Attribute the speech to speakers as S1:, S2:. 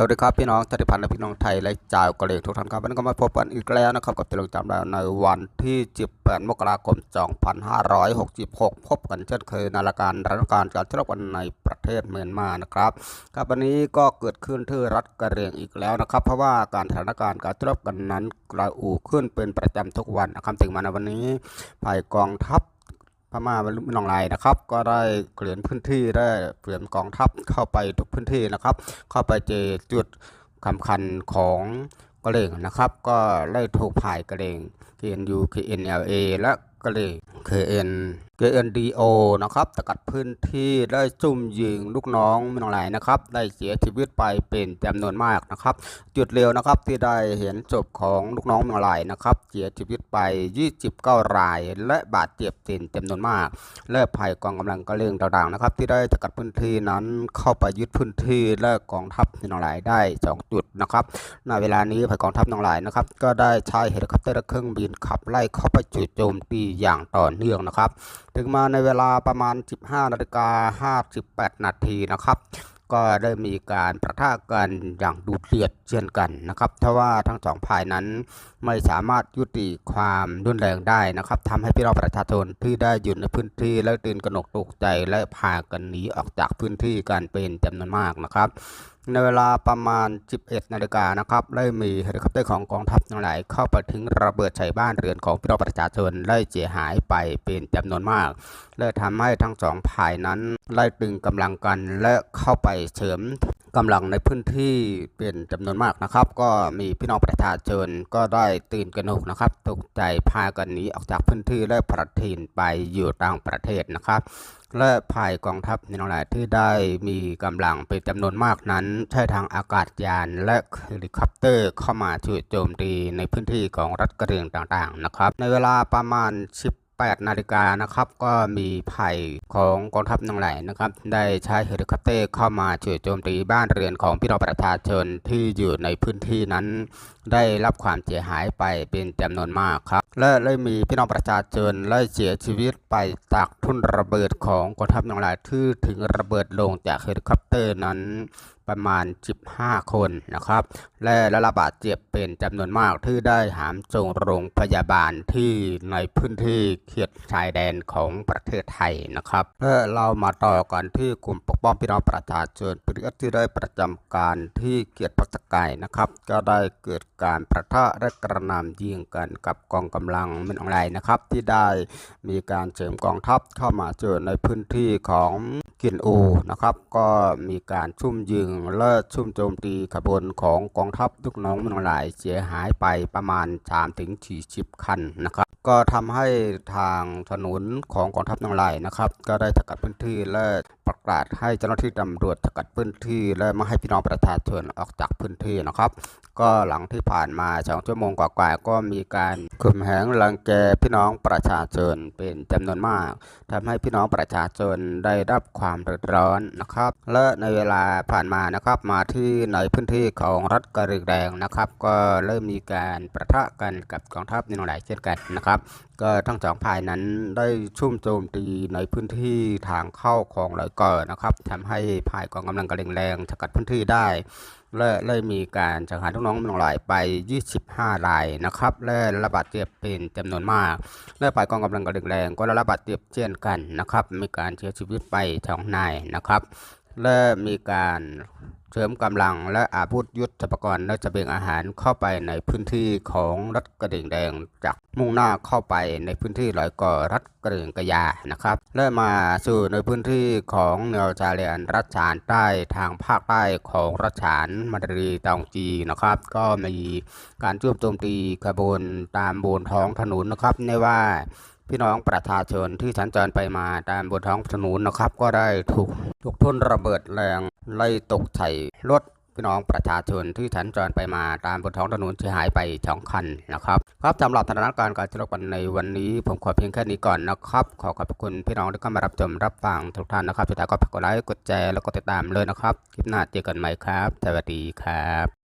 S1: สวัสดีครับพี่น้องชาติพันธุ์และพี่น้องไทยและชาวกะเหรี่ยงทุกท่านครับวันนี้ก็มาพบกันอีกแล้วนะครับกับตลกจำได้ในวันที่ 18 มกราคม 2566 พบกันเช่นเคยในรายการรัฐการการเชื่อกันในประเทศเมียนมานะครับครับวันนี้ก็เกิดขึ้นที่รัฐกะเหรี่ยงอีกแล้วนะครับ เพราะว่าการสถานการณ์การเชื่อกันนั้นกระอูขึ้นเป็นประจำทุกวันนะครับถึงมาในวันนี้ฝ่ายกองทัพ พม่าบรรลุนองไลนะครับ ก็ได้เกลี่ยนพื้นที่ได้เปลี่ยนกองทัพเข้าไปทุกพื้นที่นะครับ เข้าไปเจจุดสำคัญของกะเหรี่ยงนะครับ ก็ได้ถูกผ่ายกะเหรี่ยง KNU KNLA และกะเหรี่ยง KN KNDO นะครับสกัดพื้นที่ได้จุ่มยิงลูกน้องมินองไลนะครับ ได้เสียชีวิตไปเป็นจำนวนมากนะครับ จุดเร็วนะครับที่ได้เห็นศพของลูกน้องมินองไลนะครับ เสียชีวิตไป 29 ราย และบาดเจ็บเป็นจำนวนมาก และภัยกองกำลังกระเลียงต่างๆนะครับ ที่ได้สกัดพื้นที่นั้นเข้าไปยึดพื้นที่และกองทัพมินองไลได้ 2 จุดนะครับในเวลานี้ภัยกองทัพนองหลายนะครับ ก็ได้ใช้เฮลิคอปเตอร์เครื่องบินขับไล่เข้าไปจู่โจมตีอย่างต่อเนื่องนะครับ ถึงมาในเวลาประมาณ 15นาฬิกา58 นาทีนะครับ ก็ได้มีการประทะกันอย่างดุเดือดเช่นกันนะครับทว่าทั้งสองฝ่ายนั้นไม่สามารถยุติความรุนแรงได้นะครับทำให้พี่น้องประชาชนที่ได้อยู่ในพื้นที่และตื่นกระหนกตกใจและพากันหนีออกจากพื้นที่กันเป็นจำนวนมากนะครับ ในเวลาประมาณ 11 นาฬิกานะครับ ได้มีเฮลิคอปเตอร์ของกองทัพทั้งหลายเข้าไปทิ้งระเบิดใส่บ้านเรือนของพี่น้องประชาชนได้เสียหายไปเป็นจำนวนมากและทำให้ทั้งสองฝ่ายนั้นไล่ตึงกำลังกันและเข้าไปเสริมกำลังในพื้นที่เป็นจำนวนมากนะครับ ก็มีพี่น้องประชาชนก็ได้ตื่นกระหนกนะครับตกใจพากันหนีออกจากพื้นที่และประทินไปอยู่ต่างประเทศนะครับ และภายกองทัพในนองหลายที่ได้มีกำลังเป็นจำนวนมากนั้น ใช้ทางอากาศยานและเฮลิคอปเตอร์เข้ามาช่วยโจมตีในพื้นที่ของรัฐกระเรียงต่างๆนะครับ ในเวลาประมาณ18นาฬิกานะครับก็มีภัยของกองทัพนองไหลนะครับ ได้ใช้เฮลิคอปเตอร์เข้ามาช่วยโจมตีบ้านเรือนของพี่น้องประชาชนที่อยู่ในพื้นที่นั้น ได้รับความเสียหายไปเป็นจำนวนมากครับและได้มีพี่น้องประชาชนได้เสียชีวิตไปจากทุ่นระเบิดของกองทัพนองหลายที่ถึงระเบิดลงจากเฮลิคอปเตอร์นั้นประมาณ 15 คนนะครับ และได้รับบาดเจ็บเป็นจำนวนมากที่ได้หามส่งโรงพยาบาลที่ในพื้นที่เขตชายแดนของประเทศไทยนะครับและเรามาต่อกันที่กลุ่มปกป้องพี่น้องประชาชนปริยัติที่ได้ประจำการที่เกียรติพักไก่นะครับ ก็ได้เกิดการประทะและกระหน่ำยิงกันกับกองกำลังมินออนไลน์นะครับ ที่ได้มีการเสริมกองทัพเข้ามาเจอในพื้นที่ของกินโอนะครับ ก็มีการชุ่มยิงและชุ่มโจมตีขบวนของกองทัพลูกน้องมินออนไลน์เสียหายไปประมาณ3-40 คันนะครับ ก็ทำให้ทางถนนของกองทัพนองไลน์นะครับ ก็ได้สกัดพื้นที่และ ประกาศให้เจ้าหน้าที่ตำรวจสกัดพื้นที่ และไม่ให้พี่น้องประชาชนออกจากพื้นที่นะครับ ก็หลังที่ผ่านมาสองชั่วโมงกว่าๆก็มีการข่มเหงรังแกพี่น้องประชาชนเป็นจำนวนมากทำให้พี่น้องประชาชนได้รับความเดือดร้อนนะครับ และในเวลาผ่านมานะครับมาที่ในพื้นที่ของรัฐกะเหรี่ยงแดงนะครับ ก็เริ่มมีการประทะกันกับกองทัพในหลายเช่นกันนะครับ ก็ทั้งสองฝ่ายนั้นได้ชุ่มโจมตีในพื้นที่ทางเข้าของหลอยก่อนะครับทำให้ฝ่ายกองกำลังกระเร่งแรงสกัดพื้นที่ได้ และได้มีการสังหารลูกน้องมันหลายไป 25รายนะครับ และระบาดเจ็บเป็นจำนวนมาก และฝ่ายกองกำลังกระเร่งแรงก็รับบาดเจ็บเช่นกันนะครับ มีการเสียชีวิตไปสองนายนะครับ และมีการ เสริมกำลังและอาวุธยุทธปกรณ์และเบียงอาหารเข้าไปในพื้นที่ของรัฐกระเด่งแดงจากมุ่งหน้าเข้าไปในพื้นที่ลอยก่อรัฐกระเด่งกระยานะครับ และมาสู่ในพื้นที่ของเนวชาเลียนรัชฉานใต้ทางภาคใต้ของรัชฉานมารีตองจีนะครับ ก็มีการจุ่มโจมตีขบวนตามบนท้องถนนนะครับในว่าพี่น้องประชาชนที่สัญจรไปมาตามบนท้องถนนนะครับ ก็ได้ถูกถูกทุ่นระเบิดแรง ไล่ตกใส่รถพี่น้องประชาชนที่สัญจรไปมาตามบนท้องถนนเสียหายไปสองคันนะครับครับสำหรับสถานการณ์การจราจรในวันนี้ผมขอเพียงแค่นี้ก่อนนะครับ ขอขอบคุณพี่น้องที่เข้ามารับชมรับฟังทุกท่านนะครับสุดท้ายก็ฝากกดไลค์กดแชร์แล้วก็ติดตามเลยนะครับ คลิปหน้าเจอกันใหม่ครับ สวัสดีครับ